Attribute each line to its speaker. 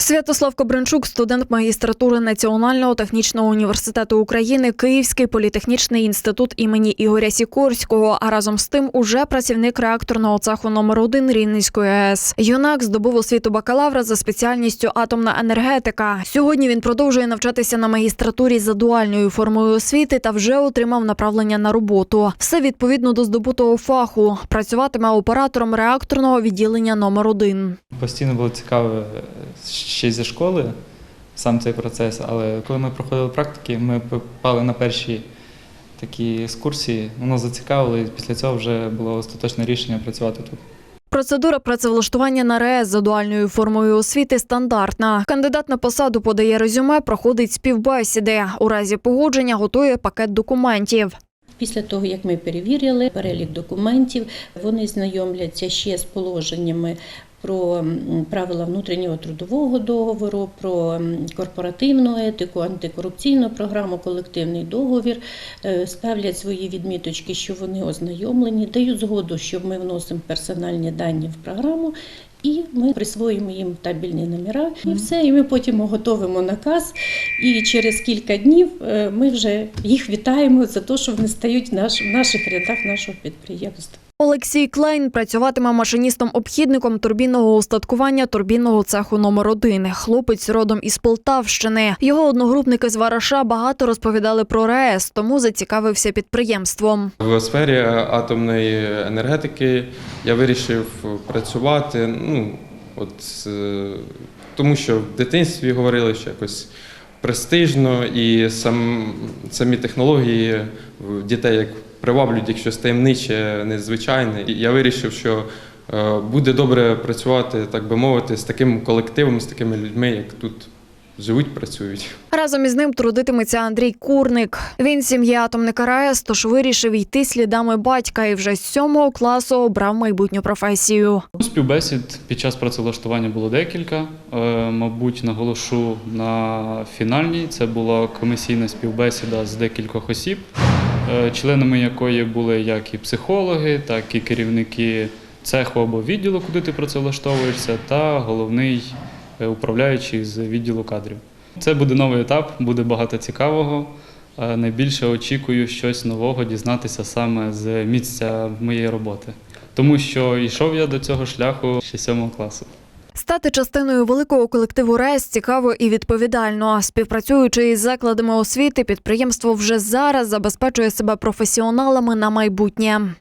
Speaker 1: Святослав Кобринчук, студент магістратури Національного технічного університету України, Київський політехнічний інститут імені Ігоря Сікорського, а разом з тим уже працівник реакторного цеху номер 1 Рівненської АЕС. Юнак здобув освіту бакалавра за спеціальністю атомна енергетика. Сьогодні він продовжує навчатися на магістратурі за дуальною формою освіти та вже отримав направлення на роботу. Все відповідно до здобутого фаху. Працюватиме оператором реакторного відділення номер 1
Speaker 2: Постійно було цікаво е, ще зі школи сам цей процес, але коли ми проходили практики, ми попали на перші такі екскурсії, воно зацікавило, і після цього вже було остаточне рішення працювати тут.
Speaker 1: Процедура працевлаштування на РЕС за дуальною формою освіти стандартна. Кандидат на посаду подає резюме, проходить співбесіди. У разі погодження готує пакет документів.
Speaker 3: Після того, як ми перевірили перелік документів, вони знайомляться ще з положеннями про правила внутрішнього трудового договору, про корпоративну етику, антикорупційну програму, колективний договір, е, ставлять свої відміточки, що вони ознайомлені, дають згоду, що ми вносимо персональні дані в програму. І ми присвоїмо їм табельні номера, і все. І ми потім готовимо наказ. І через кілька днів е, ми вже їх вітаємо за те, що вони стають в наших рядах нашого підприємства.
Speaker 1: Олексій Клейн працюватиме машиністом-обхідником турбінного устаткування турбінного цеху номер 1 Хлопець родом із Полтавщини. Його одногрупники з Вараша багато розповідали про РЕС, тому зацікавився підприємством.
Speaker 4: В сфері атомної енергетики я вирішив працювати. Ну, от, е, тому що в дитинстві говорили, що якось престижно і сам, самі технології дітей як приваблюють, якщо таємниче, незвичайне. І я вирішив, що е, буде добре працювати, так би мовити, з таким колективом, з такими людьми, як тут живуть, працюють.
Speaker 1: Разом із ним трудитиметься Андрій Курник. Він сім'ї атомника РАЕС, тож вирішив йти слідами батька і вже з сьомого класу обрав майбутню професію.
Speaker 5: Співбесід під час працевлаштування було декілька. Е, Мабуть, наголошу на фінальній. Це була комісійна співбесіда з декількох осіб, членами якої були як і психологи, так і керівники цеху або відділу, куди ти працевлаштовуєшся, та головний е, управляючий з відділу кадрів. Це буде новий етап, буде багато цікавого. Е, Найбільше очікую щось нового дізнатися саме з місця моєї роботи. Тому що йшов я до цього шляху ще сьомого класу.
Speaker 1: Стати частиною великого колективу РЕС цікаво і відповідально. Співпрацюючи із закладами освіти, підприємство вже зараз забезпечує себе професіоналами на майбутнє.